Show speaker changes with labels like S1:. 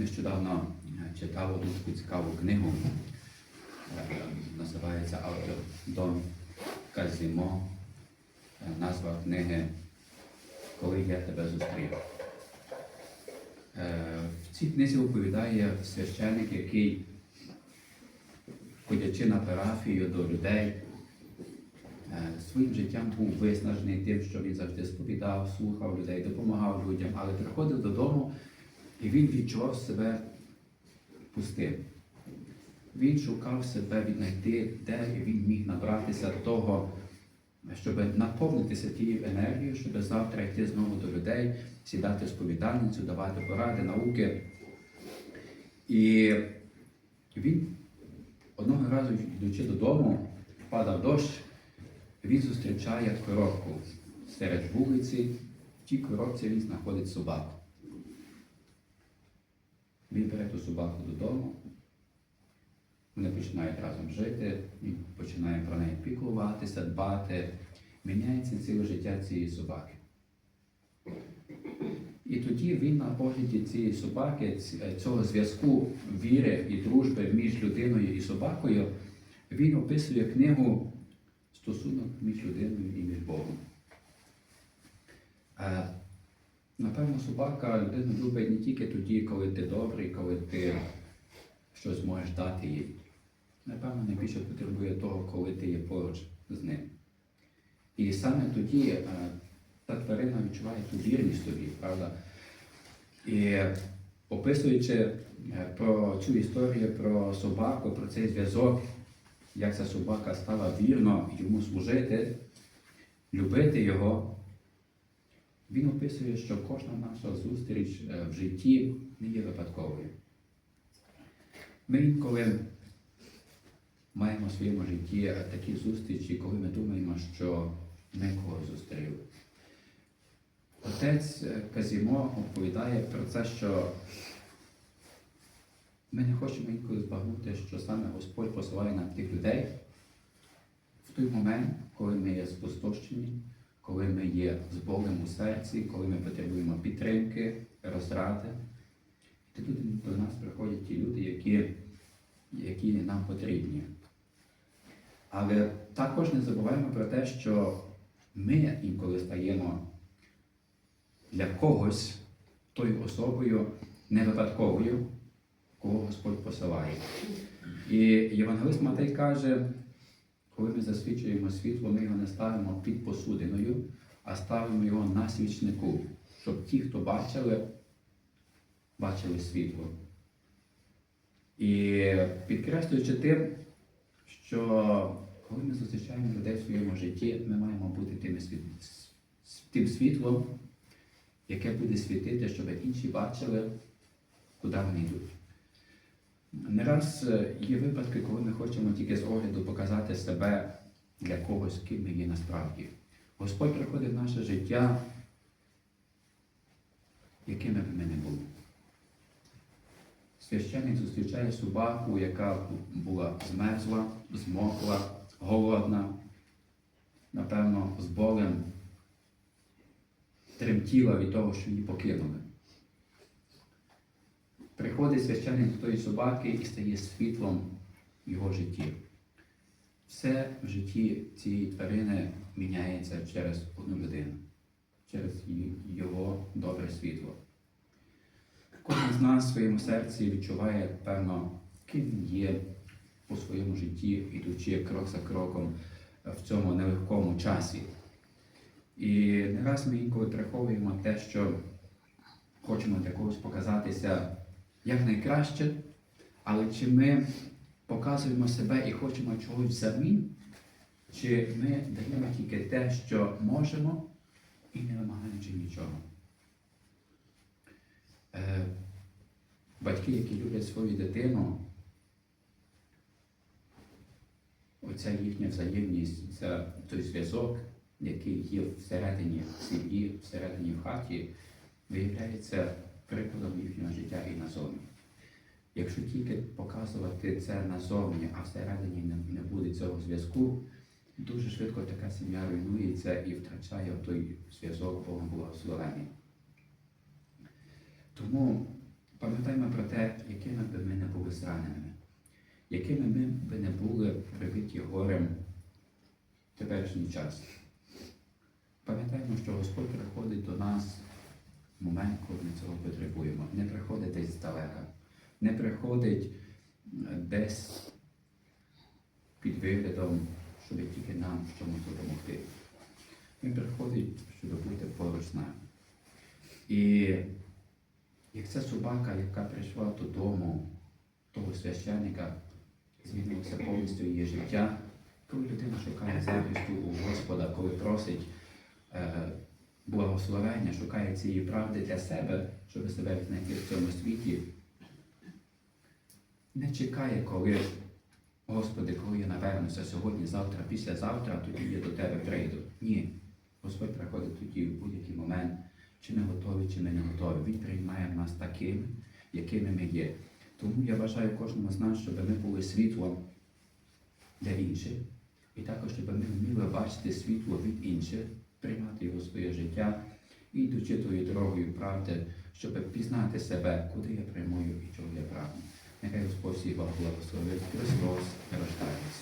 S1: Нещодавно е, читав одну таку цікаву книгу, е, називається автор Дон Казімо. Е, Назва книги Коли я тебе зустрів. В цій книзі оповідає священник, який, ходячи на парафію до людей, своїм життям був виснажений тим, що він завжди сповідав, слухав людей, допомагав людям, але приходив додому і він відчував себе пустим. Він шукав себе віднайти, де він міг набратися того, щоб наповнитися тією енергією, щоб завтра йти знову до людей, сідати сповідальницю, давати поради, науки. І він одного разу, йдучи додому, впадав дощ, він зустрічає коробку серед вулиці. В тій коробці він знаходить собаку. Він бере ту собаку додому, вони починають разом жити, він починає про неї піклуватися, дбати. Міняється ціле життя цієї собаки. І тоді він на погляді цієї собаки, цього зв'язку віри і дружби між людиною і собакою, він описує книгу стосунок між людиною і між Богом. Е, Напевно, собака людину любить не тільки тоді, коли ти добрий, коли ти щось можеш дати їй. Напевно, найбільше потребує того, коли ти є поруч з ним. І саме тоді е, та тварина відчуває ту вірність тобі, правда? І описуючи е, про цю історію про собаку, про цей зв'язок, як ця собака стала вірно йому служити, любити його, він описує, що кожна наша зустріч е, в житті не є випадковою. Ми інколи маємо в своєму житті е, такі зустрічі, коли ми думаємо, що ми когось зустріли. Отець е, Казімо оповідає про це, що ми не хочемо інколи збагнути, що саме Господь посилає нам тих людей в той момент, коли ми є спустошені, коли ми є з Богом у серці, коли ми потребуємо підтримки, розради. Тут до нас приходять ті люди, які, які нам потрібні. Але також не забуваємо про те, що ми інколи стаємо для когось тою особою не випадковою, кого Господь посилає. І Євангелист Матей каже, коли ми засвідчуємо світло, ми його не ставимо під посудиною, а ставимо його на свічнику, щоб ті, хто бачили, бачили світло. І підкреслюючи тим, що коли ми зустрічаємо людей в своєму житті, ми маємо бути тими світ... тим світлом, яке буде світити, щоб інші бачили, куди вони йдуть. Не раз е, є випадки, коли ми хочемо тільки з огляду показати себе для когось, ким ми є насправді. Господь приходить в наше життя, якими б ми не були. Священник зустрічає собаку, яка була змерзла, змокла, голодна, напевно, з болем тремтіла від того, що її покинули. Приходить священник до тої собаки і стає світлом його житті. Все в житті цієї тварини міняється через одну людину, через його добре світло. Кожен з нас в своєму серці відчуває, певно, ким є у своєму житті, ідучи крок за кроком в цьому нелегкому часі. І не раз ми інколи приховуємо те, що хочемо для когось показатися як найкраще, але чи ми показуємо себе і хочемо чогось взамін, чи ми даємо тільки те, що можемо, і не вимагаючи нічого. Е, батьки, які люблять свою дитину, оця їхня взаємність, це той зв'язок, який є всередині сім'ї, всередині в хаті, виявляється прикладом їхнього життя і назовні. Якщо тільки показувати це назовні, а всередині не, буде цього зв'язку, дуже швидко така сім'я руйнується і втрачає той зв'язок Богом благословений. Тому пам'ятаємо про те, якими б ми не були зраненими, якими ми би не були прибиті горем в теперішній час. Пам'ятаємо, що Господь приходить до нас в момент, коли ми цього потребуємо. Не приходить десь здалека, не приходить е, десь під виглядом, щоб тільки нам чомусь допомогти. Він приходить, щоб бути поруч з нами. І як ця собака, яка прийшла додому того священника, змінилося повністю її життя, коли людина шукає захисту у Господа, коли просить е, благословення, шукає цієї правди для себе, щоб себе знайти в цьому світі, не чекає, коли, Господи, коли я навернуся сьогодні, завтра, післязавтра, тоді я до Тебе прийду. Ні. Господь приходить тоді в будь-який момент, чи ми готові, чи ми не готові. Він приймає нас такими, якими ми є. Тому я бажаю кожному з нас, щоб ми були світлом для інших. І також, щоб ми вміли бачити світло від інших, приймати його в своє життя і йдучи тою дорогою правди, щоб пізнати себе, куди я прямую і чого я прагну. é responsível à relação entre as nossas
S2: realidades.